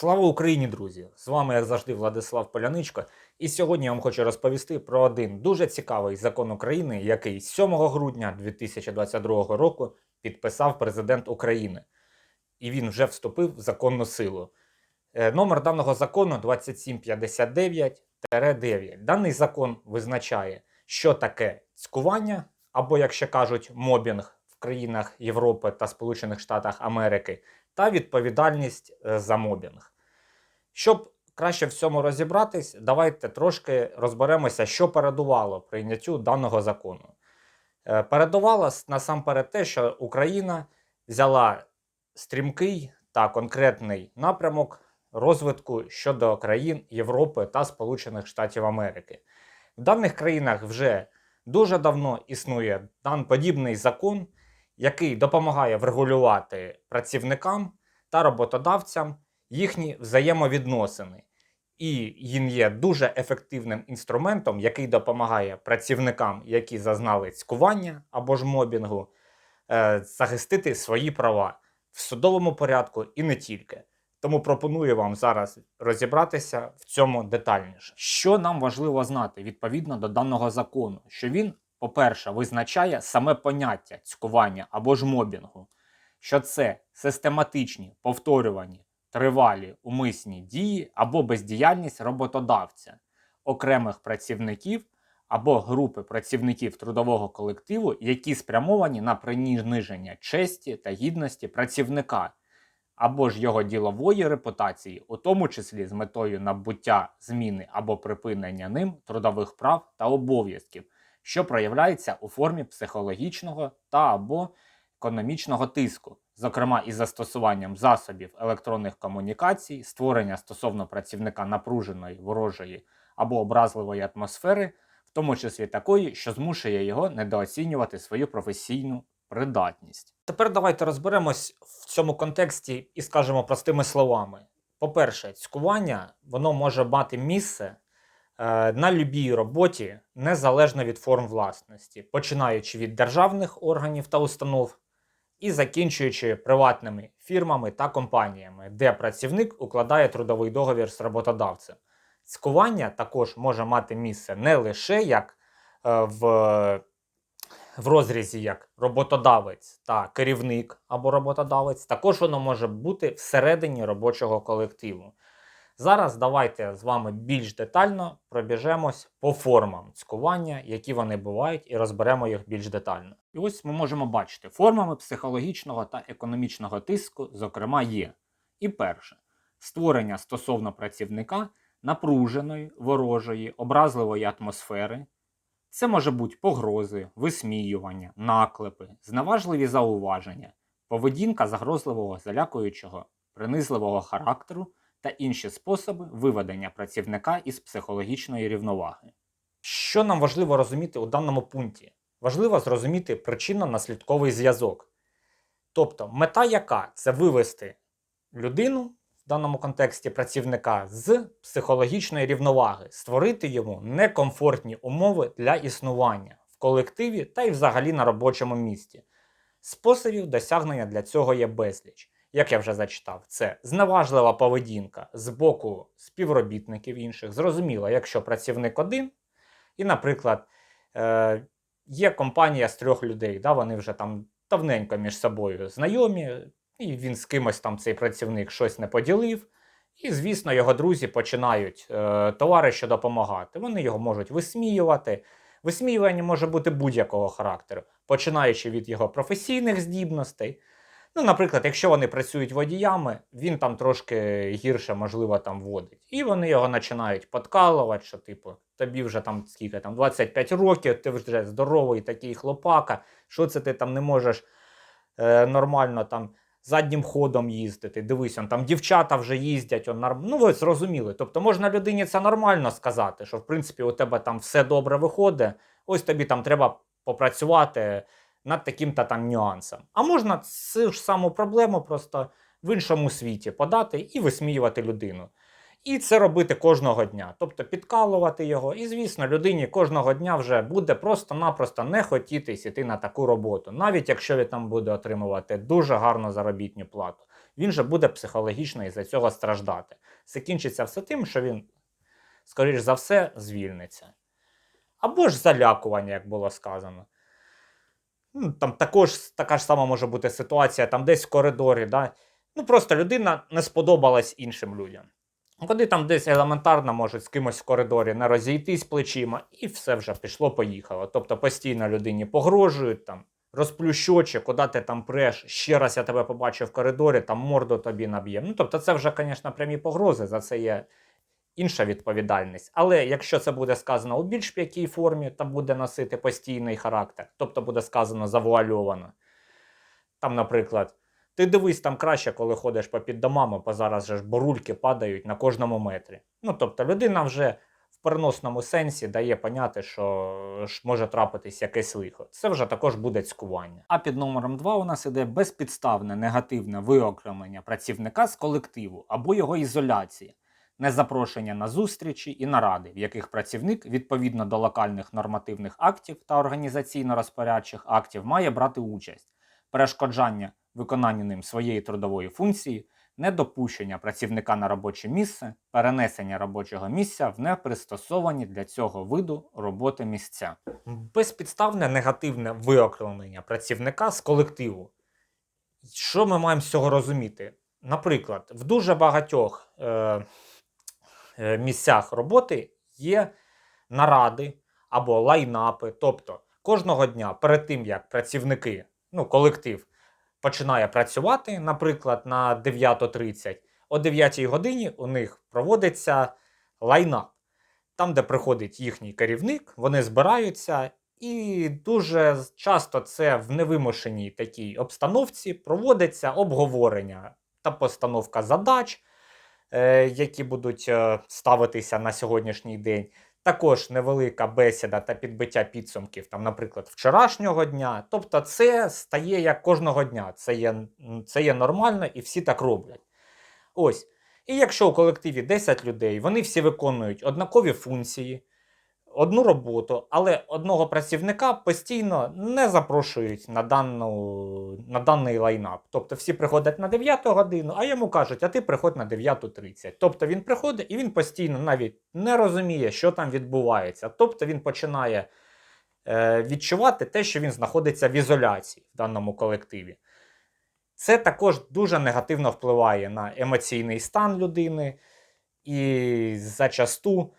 Слава Україні, друзі! З вами, як завжди, Владислав Поляничко. І сьогодні я вам хочу розповісти про один дуже цікавий закон України, який 7 грудня 2022 року підписав президент України. І він вже вступив в законну силу. Е, Номер даного закону 2759-9. Даний закон визначає, що таке цькування, або, як ще кажуть, мобінг в країнах Європи та Сполучених Штатах Америки, та відповідальність е, за мобінг. Щоб краще в цьому розібратись, давайте трошки розберемося, що передувало прийняттю даного закону. Е, Передувало насамперед те, що Україна взяла стрімкий та конкретний напрямок розвитку щодо країн Європи та Сполучених Штатів Америки. В даних країнах вже дуже давно існує дан подібний закон, який допомагає врегулювати працівникам та роботодавцям їхні взаємовідносини. І він є дуже ефективним інструментом, який допомагає працівникам, які зазнали цькування або ж мобінгу, е, захистити свої права в судовому порядку і не тільки. Тому пропоную вам зараз розібратися в цьому детальніше. Що нам важливо знати відповідно до даного закону? Що він, по-перше, визначає саме поняття цькування або ж мобінгу, що це систематичні, повторювані, тривалі умисні дії або бездіяльність роботодавця, окремих працівників або групи працівників трудового колективу, які спрямовані на приниження честі та гідності працівника або ж його ділової репутації, у тому числі з метою набуття зміни або припинення ним трудових прав та обов'язків, що проявляється у формі психологічного та або економічного тиску, зокрема із застосуванням засобів електронних комунікацій, створення стосовно працівника напруженої, ворожої або образливої атмосфери, в тому числі такої, що змушує його недооцінювати свою професійну придатність. Тепер давайте розберемось в цьому контексті і скажемо простими словами. По-перше, цькування воно може мати місце е, на любій роботі незалежно від форм власності, починаючи від державних органів та установ і закінчуючи приватними фірмами та компаніями, де працівник укладає трудовий договір з роботодавцем. Цькування також може мати місце не лише як е, в, в розрізі як роботодавець та керівник або роботодавець, також воно може бути всередині робочого колективу. Зараз давайте з вами більш детально пробіжемось по формам цькування, які вони бувають, і розберемо їх більш детально. І ось ми можемо бачити, формами психологічного та економічного тиску, зокрема, є. І перше створення стосовно працівника напруженої, ворожої, образливої атмосфери. Це може бути погрози, висміювання, наклепи, зневажливі зауваження, поведінка загрозливого, залякуючого, принизливого характеру та інші способи виведення працівника із психологічної рівноваги. Що нам важливо розуміти у даному пункті? Важливо зрозуміти причинно-наслідковий зв'язок. Тобто, мета яка це вивести людину, в даному контексті працівника, з психологічної рівноваги, створити йому некомфортні умови для існування в колективі та й взагалі на робочому місці. Способів досягнення для цього є безліч. Як я вже зачитав, це зневажлива поведінка з боку співробітників інших. Зрозуміло, якщо працівник один, і, наприклад, е, є компанія з трьох людей, да, вони вже там давненько між собою знайомі, і він з кимось там цей працівник щось не поділив. І, звісно, його друзі починають е, товаришу допомагати. Вони його можуть висміювати. Висміювання може бути будь-якого характеру, починаючи від його професійних здібностей. Ну, наприклад, якщо вони працюють водіями, він там трошки гірше, можливо, там водить. І вони його починають подкалувати, що, типу, тобі вже там скільки там 25 років, ти вже здоровий такий хлопака, що це ти там не можеш е, нормально там заднім ходом їздити. Дивись, он там дівчата вже їздять, он ну ви зрозуміли. Тобто можна людині це нормально сказати, що в принципі у тебе там все добре виходить, ось тобі там треба попрацювати над таким-то там нюансом. А можна цю ж саму проблему просто в іншому світі подати і висміювати людину. І це робити кожного дня, тобто підкалувати його. І, звісно, людині кожного дня вже буде просто-напросто не хотіти йти на таку роботу, навіть якщо він там буде отримувати дуже гарну заробітну плату. він же буде психологічно із-за цього страждати. Закінчиться все тим, що він, скоріш за все, звільниться. Або ж залякування, як було сказано. Ну, там також така ж сама може бути ситуація, там десь в коридорі, да? ну просто людина не сподобалась іншим людям. Коли там десь елементарно можуть з кимось в коридорі не розійтись плечима, і все вже пішло-поїхало. Тобто постійно людині погрожують, там, розплющочі, куди ти там преш, ще раз я тебе побачив в коридорі, там морду тобі наб'є. Ну, тобто, це вже, звісно, прямі погрози, за це є інша відповідальність. Але якщо це буде сказано у більш м'якій формі, там буде носити постійний характер, тобто буде сказано завуальовано. Там, наприклад, ти дивись там краще, коли ходиш по під домами, бо зараз же ж борульки падають на кожному метрі. Ну, тобто, людина вже в переносному сенсі дає поняти, що може трапитись якесь лихо. Це вже також буде цькування. А під номером 2 у нас іде безпідставне негативне виокремлення працівника з колективу або його ізоляції, незапрошення на зустрічі і наради, в яких працівник відповідно до локальних нормативних актів та організаційно-розпорядчих актів має брати участь, перешкоджання виконанню ним своєї трудової функції, недопущення працівника на робоче місце, перенесення робочого місця в непристосовані для цього виду роботи місця. Безпідставне негативне виокремлення працівника з колективу. Що ми маємо з цього розуміти? Наприклад, в дуже багатьох е, місцях роботи є наради або лайнапи. Тобто кожного дня перед тим, як працівники, ну, колектив починає працювати, наприклад, на 9.30, о 9 годині у них проводиться лайнап. Там, де приходить їхній керівник, вони збираються, і дуже часто це в невимушеній такій обстановці проводиться обговорення та постановка задач, е, які будуть е, ставитися на сьогоднішній день. Також невелика бесіда та підбиття підсумків, там, наприклад, вчорашнього дня. Тобто, це стає як кожного дня. Це є, це є нормально і всі так роблять. Ось. І якщо у колективі 10 людей, вони всі виконують однакові функції, одну роботу, але одного працівника постійно не запрошують на, дану, на даний лайнап. Тобто всі приходять на 9 годину, а йому кажуть, а ти приходь на 9.30. Тобто він приходить і він постійно навіть не розуміє, що там відбувається. Тобто він починає е, відчувати те, що він знаходиться в ізоляції в даному колективі. Це також дуже негативно впливає на емоційний стан людини, і зачасту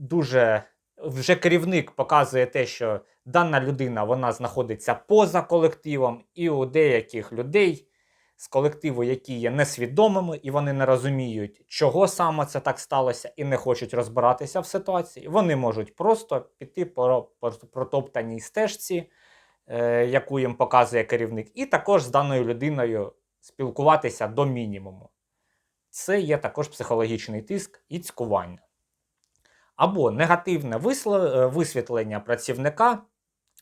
дуже вже керівник показує те, що дана людина вона знаходиться поза колективом, і у деяких людей з колективу, які є несвідомими, і вони не розуміють, чого саме це так сталося, і не хочуть розбиратися в ситуації, вони можуть просто піти по, протоптаній стежці, е, яку їм показує керівник, і також з даною людиною спілкуватися до мінімуму. Це є також психологічний тиск і цькування. Або негативне е, висвітлення працівника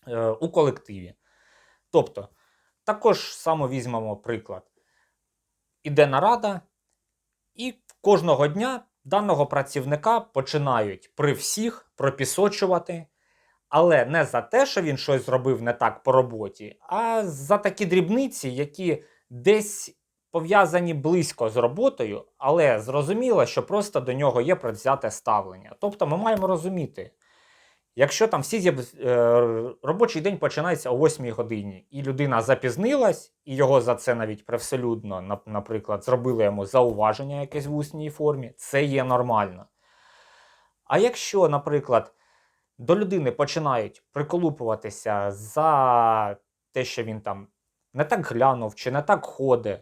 е, у колективі. Тобто, також само візьмемо приклад. Іде нарада, і кожного дня даного працівника починають при всіх пропісочувати, але не за те, що він щось зробив не так по роботі, а за такі дрібниці, які десь пов'язані близько з роботою, але зрозуміло, що просто до нього є предвзяте ставлення. Тобто ми маємо розуміти, якщо там всі з'яв- е, робочий день починається о 8 годині, і людина запізнилась, і його за це навіть привселюдно, наприклад, зробили йому зауваження якесь в усній формі, це є нормально. А якщо, наприклад, до людини починають приколупуватися за те, що він там не так глянув чи не так ходить,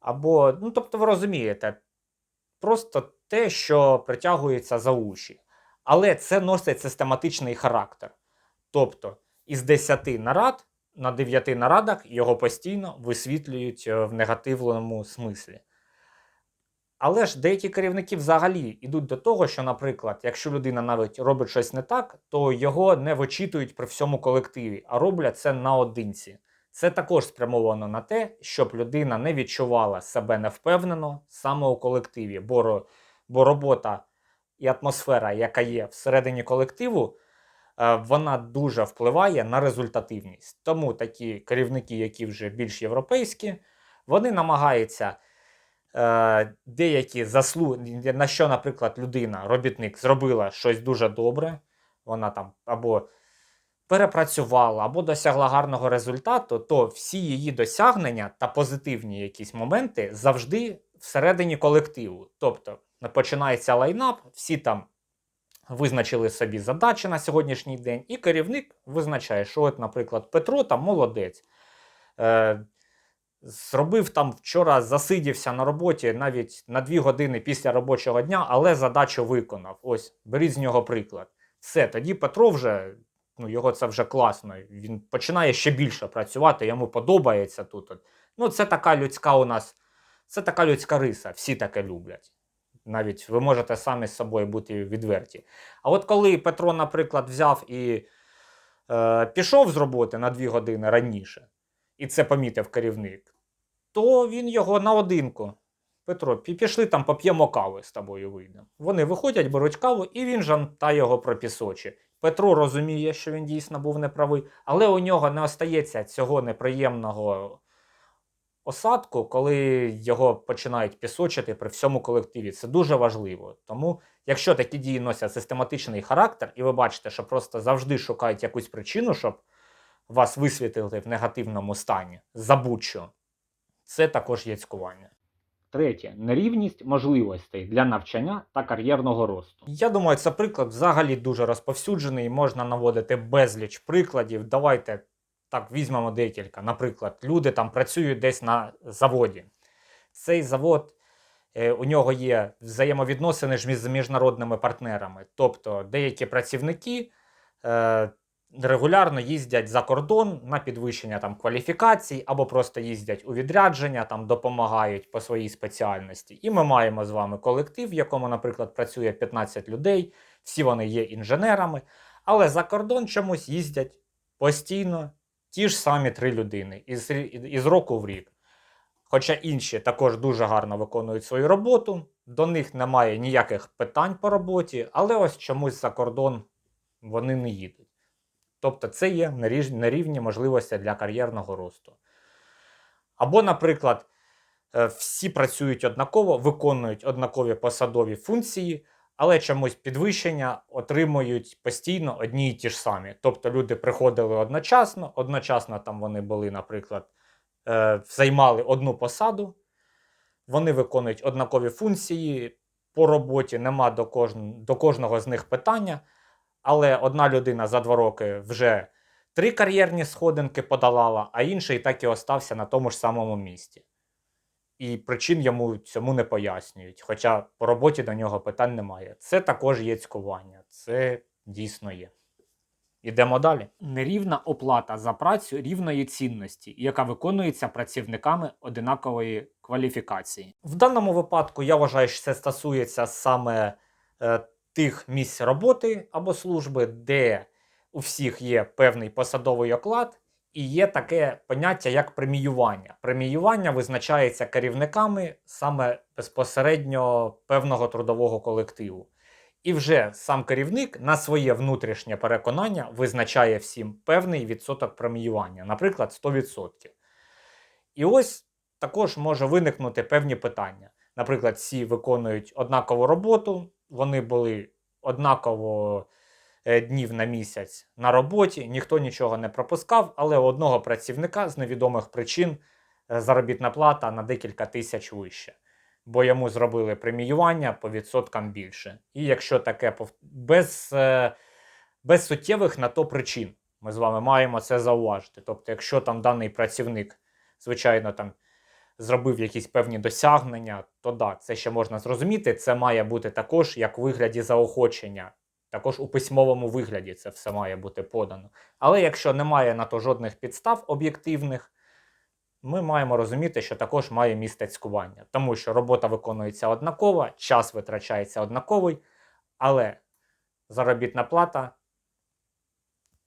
або, ну, тобто, ви розумієте, просто те, що притягується за уші. Але це носить систематичний характер. Тобто, із 10 нарад на 9 нарадах його постійно висвітлюють е, в негативному смислі. Але ж деякі керівники взагалі йдуть до того, що, наприклад, якщо людина навіть робить щось не так, то його не вичитують при всьому колективі, а роблять це наодинці. Це також спрямовано на те, щоб людина не відчувала себе невпевнено саме у колективі, бо, бо робота і атмосфера, яка є всередині колективу, е, вона дуже впливає на результативність. Тому такі керівники, які вже більш європейські, Вони намагаються е, деякі заслуги, на що, наприклад, людина, робітник, зробила щось дуже добре, вона там або перепрацювала, або досягла гарного результату, то всі її досягнення та позитивні якісь моменти завжди всередині колективу. Тобто починається лайнап, всі там визначили собі задачі на сьогоднішній день, і керівник визначає, що, от, наприклад, Петро там молодець. Е, Зробив там вчора, засидівся на роботі навіть на дві години після робочого дня, але задачу виконав. Ось, беріть з нього приклад. Все, тоді Петро вже, ну його це вже класно. Він починає ще більше працювати, йому подобається тут. Ну, це така людська у нас, це така людська риса, всі таке люблять. Навіть ви можете самі з собою бути відверті. А от коли Петро, наприклад, взяв і е, пішов з роботи на дві години раніше, і це помітив керівник, то він його наодинку. Петро, пішли там, поп'ємо кави з тобою вийдемо. Вони виходять, беруть каву, і він жанта його пропісочить. Петро розуміє, що він дійсно був неправий, але у нього не остається цього неприємного осадку, коли його починають пісочити при всьому колективі. Це дуже важливо. Тому, якщо такі дії носять систематичний характер, і ви бачите, що просто завжди шукають якусь причину, щоб вас висвітили в негативному стані, забудь-що, це також є цькування. Третє нерівність можливостей для навчання та кар'єрного росту. Я думаю, це приклад взагалі дуже розповсюджений. Можна наводити безліч прикладів. Давайте так візьмемо декілька. Наприклад, люди там працюють десь на заводі. Цей завод. е, У нього є взаємовідносини ж з міжнародними партнерами. Тобто деякі працівники е, регулярно їздять за кордон на підвищення там кваліфікацій, або просто їздять у відрядження, там допомагають по своїй спеціальності. І ми маємо з вами колектив, в якому, наприклад, працює 15 людей, всі вони є інженерами, але за кордон чомусь їздять постійно ті ж самі три людини із, із року в рік. Хоча інші також дуже гарно виконують свою роботу, до них немає ніяких питань по роботі, але ось чомусь за кордон вони не їдуть. Тобто це є неріж- нерівні можливості для кар'єрного росту. Або, наприклад, е, всі працюють однаково, виконують однакові посадові функції, але чомусь підвищення отримують постійно одні й ті ж самі. Тобто люди приходили одночасно, одночасно там вони були, наприклад, е, займали одну посаду, вони виконують однакові функції. По роботі нема до кожного з них питання, але одна людина за два роки вже три кар'єрні сходинки подолала, а інший так і остався на тому ж самому місці. І причин йому цьому не пояснюють. Хоча по роботі до нього питань немає. Це також є цькування. Це дійсно є. Ідемо далі. Нерівна оплата за працю рівної цінності, яка виконується працівниками одинакової кваліфікації. В даному випадку я вважаю, що це стосується саме е, тих місць роботи або служби, де у всіх є певний посадовий оклад, і є таке поняття як преміювання. Преміювання визначається керівниками саме безпосередньо певного трудового колективу. І вже сам керівник на своє внутрішнє переконання визначає всім певний відсоток преміювання, наприклад, 100%. І ось також може виникнути певні питання. Наприклад, всі виконують однакову роботу, вони були однаково е, днів на місяць на роботі, ніхто нічого не пропускав, але у одного працівника з невідомих причин е, заробітна плата на декілька тисяч вище, бо йому зробили преміювання по відсоткам більше. І якщо таке без, е, без суттєвих на то причин, ми з вами маємо це зауважити. Тобто, якщо там даний працівник, звичайно, там зробив якісь певні досягнення, то да, це ще можна зрозуміти. Це має бути також як у вигляді заохочення. Також у письмовому вигляді це все має бути подано. Але якщо немає на то жодних підстав об'єктивних, ми маємо розуміти, що також має місце цькування, тому що робота виконується однакова, час витрачається однаковий, але заробітна плата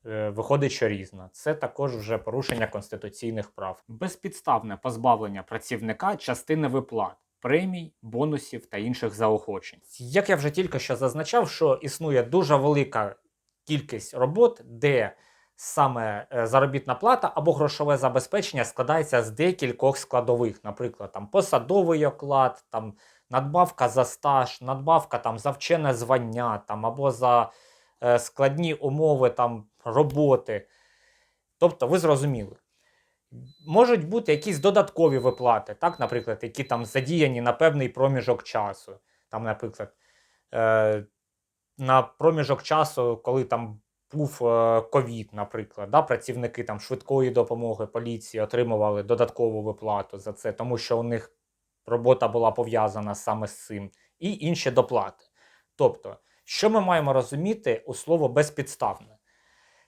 виходить, що різна. Це також вже порушення конституційних прав. Безпідставне позбавлення працівника частини виплат, премій, бонусів та інших заохочень. Як я вже тільки що зазначав, що існує дуже велика кількість робот, де саме е, заробітна плата або грошове забезпечення складається з декількох складових, наприклад, там посадовий оклад, там надбавка за стаж, надбавка там за вчене звання, там або за е, складні умови там роботи. Тобто, ви зрозуміли. Можуть бути якісь додаткові виплати, так, наприклад, які там задіяні на певний проміжок часу. Там, наприклад, е, на проміжок часу, коли там був е, ковід, наприклад, да, працівники там швидкої допомоги поліції отримували додаткову виплату за це, тому що у них робота була пов'язана саме з цим, і інші доплати. Тобто, що ми маємо розуміти у слово безпідставне?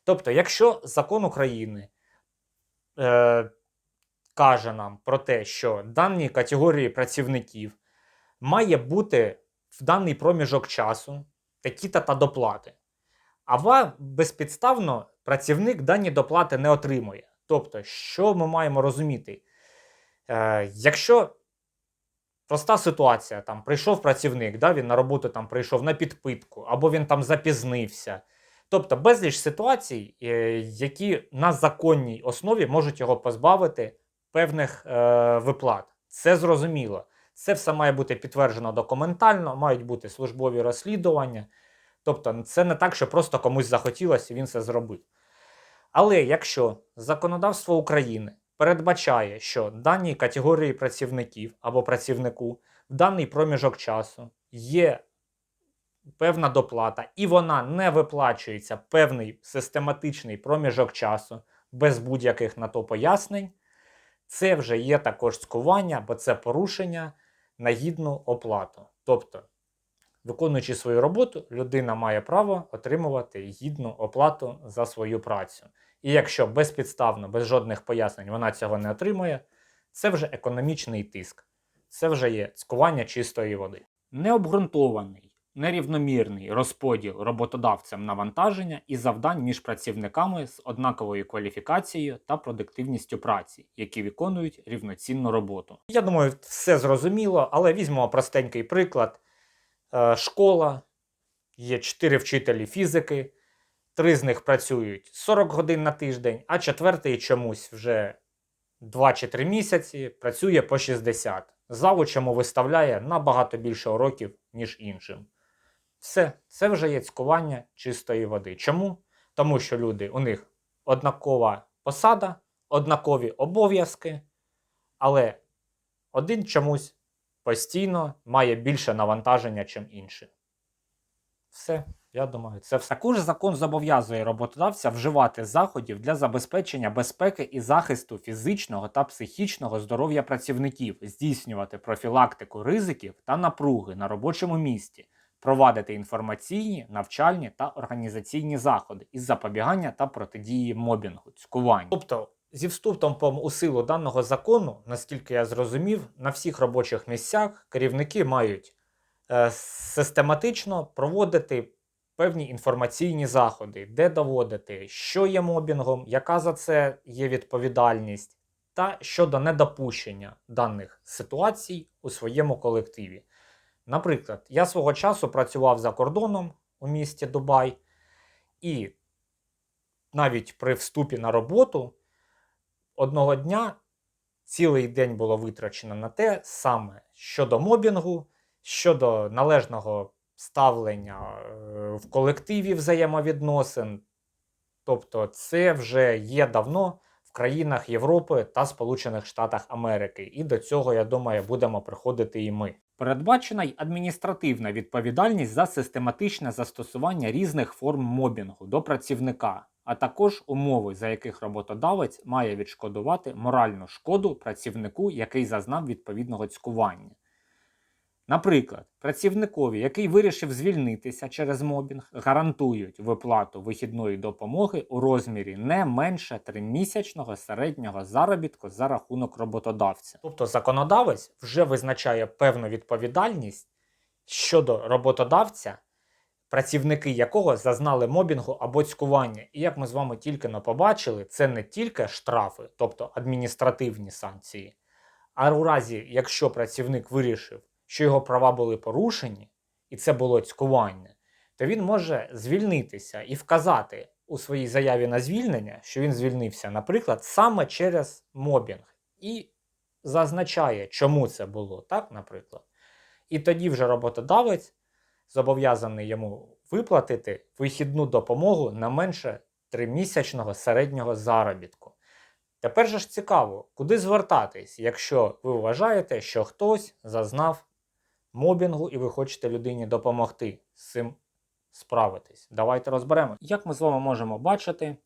Тобто, якщо закон України е, каже нам про те, що даній категорії працівників має бути в даний проміжок часу такі-та та доплати. А безпідставно працівник дані доплати не отримує. Тобто, що ми маємо розуміти? Е, Якщо проста ситуація, там прийшов працівник, да, він на роботу там прийшов на підпитку, або він там запізнився. Тобто безліч ситуацій, е, які на законній основі можуть його позбавити певних е, виплат. Це зрозуміло. Це все має бути підтверджено документально, мають бути службові розслідування. Тобто, це не так, що просто комусь захотілося і він це зробив. Але якщо законодавство України передбачає, що даній категорії працівників або працівнику в даний проміжок часу є певна доплата, і вона не виплачується певний систематичний проміжок часу без будь-яких на то пояснень, це вже є також скування, бо це порушення на гідну оплату. Тобто, виконуючи свою роботу, людина має право отримувати гідну оплату за свою працю. І якщо безпідставно, без жодних пояснень вона цього не отримує, це вже економічний тиск, це вже є цькування чистої води. Необґрунтований, нерівномірний розподіл роботодавцям навантаження і завдань між працівниками з однаковою кваліфікацією та продуктивністю праці, які виконують рівноцінну роботу. Я думаю, все зрозуміло, але візьмемо простенький приклад. Е, Школа, є 4 вчителі фізики, три з них працюють 40 годин на тиждень, а четвертий чомусь вже 2 чи 3 місяці працює по 60. Завучому виставляє набагато більше уроків, ніж іншим. Все, це вже є цькування чистої води. Чому? Тому що люди, у них однакова посада, однакові обов'язки, але один чомусь постійно має більше навантаження, чим інший. Все, я думаю, це все. Також закон зобов'язує роботодавця вживати заходів для забезпечення безпеки і захисту фізичного та психічного здоров'я працівників, здійснювати профілактику ризиків та напруги на робочому місці, провадити інформаційні, навчальні та організаційні заходи із запобігання та протидії мобінгу, цькуванню. Тобто, зі вступом у силу даного закону, наскільки я зрозумів, на всіх робочих місцях керівники мають е, систематично проводити певні інформаційні заходи, де доводити, що є мобінгом, яка за це є відповідальність, та щодо недопущення даних ситуацій у своєму колективі. Наприклад, я свого часу працював за кордоном у місті Дубай, і навіть при вступі на роботу одного дня цілий день було витрачено на те саме щодо мобінгу, щодо належного ставлення е, в колективі взаємовідносин. Тобто, це вже є давно в країнах Європи та Сполучених Штатах Америки. І до цього, я думаю, будемо приходити і ми. Передбачена й адміністративна відповідальність за систематичне застосування різних форм мобінгу до працівника, а також умови, за яких роботодавець має відшкодувати моральну шкоду працівнику, який зазнав відповідного цькування. Наприклад, працівникові, який вирішив звільнитися через мобінг, гарантують виплату вихідної допомоги у розмірі не менше тримісячного середнього заробітку за рахунок роботодавця. Тобто законодавець вже визначає певну відповідальність щодо роботодавця, працівники якого зазнали мобінгу або цькування. І як ми з вами тільки но побачили, це не тільки штрафи, тобто адміністративні санкції, а у разі, якщо працівник вирішив що його права були порушені, і це було цькування, то він може звільнитися і вказати у своїй заяві на звільнення, що він звільнився, наприклад, саме через мобінг. І зазначає, чому це було, так, наприклад. І тоді вже роботодавець зобов'язаний йому виплатити вихідну допомогу на менше тримісячного середнього заробітку. Тепер же ж цікаво, куди звертатись, якщо ви вважаєте, що хтось зазнав мобінгу і ви хочете людині допомогти з цим справитись. Давайте розберемо. Як ми з вами можемо бачити,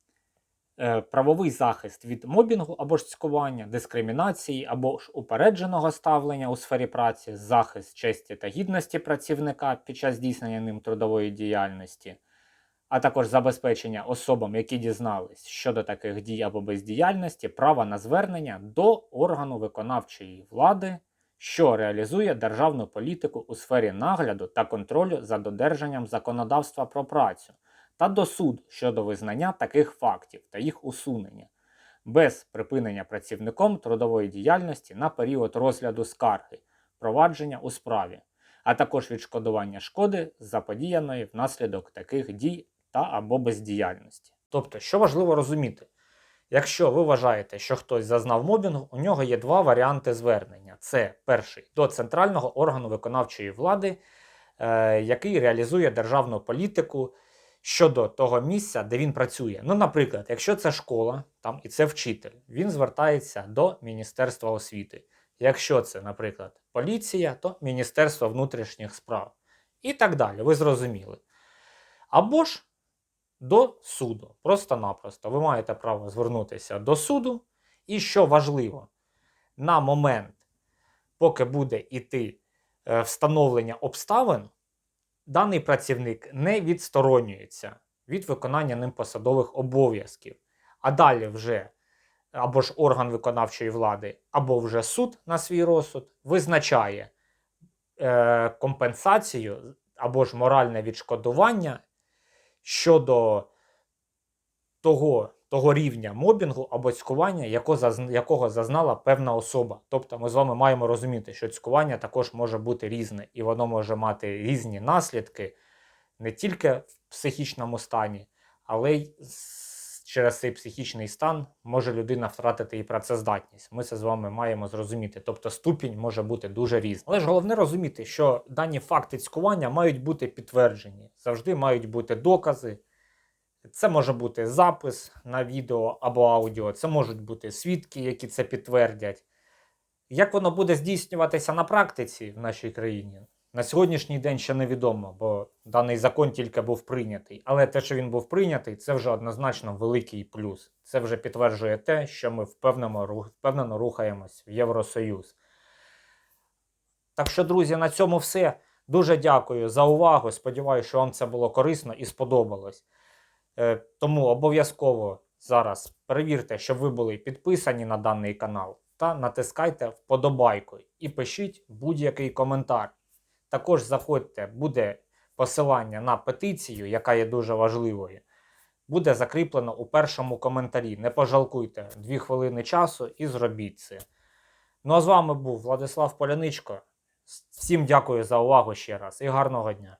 е, правовий захист від мобінгу або ж цькування, дискримінації або ж упередженого ставлення у сфері праці, захист честі та гідності працівника під час здійснення ним трудової діяльності, а також забезпечення особам, які дізнались щодо таких дій або бездіяльності, права на звернення до органу виконавчої влади, що реалізує державну політику у сфері нагляду та контролю за додержанням законодавства про працю та до суду щодо визнання таких фактів та їх усунення без припинення працівником трудової діяльності на період розгляду скарги, провадження у справі, а також відшкодування шкоди, заподіяної внаслідок таких дій та або бездіяльності. Тобто, що важливо розуміти, якщо ви вважаєте, що хтось зазнав мобінгу, у нього є два варіанти звернення: це перший до центрального органу виконавчої влади, е, який реалізує державну політику щодо того місця, де він працює. Ну, наприклад, якщо це школа там і це вчитель, він звертається до Міністерства освіти. Якщо це, наприклад, поліція, то Міністерство внутрішніх справ. І так далі, ви зрозуміли. Або ж до суду. Просто-напросто. Ви маєте право звернутися до суду. І що важливо, на момент, поки буде йти е, встановлення обставин, даний працівник не відсторонюється від виконання ним посадових обов'язків. А далі вже або ж орган виконавчої влади, або вже суд на свій розсуд визначає е, компенсацію або ж моральне відшкодування щодо того, того рівня мобінгу або цькування, яко якого зазнала певна особа. Тобто ми з вами маємо розуміти, що цькування також може бути різне, і воно може мати різні наслідки не тільки в психічному стані, але й через цей психічний стан може людина втратити і працездатність. Ми це з вами маємо зрозуміти. Тобто ступінь може бути дуже різний. Але ж головне розуміти, що дані факти цькування мають бути підтверджені. Завжди мають бути докази. Це може бути запис на відео або аудіо, це можуть бути свідки, які це підтвердять. Як воно буде здійснюватися на практиці в нашій країні? На сьогоднішній день ще невідомо, бо даний закон тільки був прийнятий. Але те, що він був прийнятий, це вже однозначно великий плюс. Це вже підтверджує те, що ми впевнено, рухаємось в Євросоюз. Так що, друзі, на цьому все. Дуже дякую за увагу. Сподіваюся, що вам це було корисно і сподобалось. Е, Тому обов'язково зараз перевірте, щоб ви були підписані на даний канал та натискайте вподобайку і пишіть будь-який коментар. Також заходьте, буде посилання на петицію, яка є дуже важливою. Буде закріплено у першому коментарі. Не пожалкуйте дві хвилини часу і зробіть це. Ну а з вами був Владислав Поляничко. Всім дякую за увагу ще раз і гарного дня.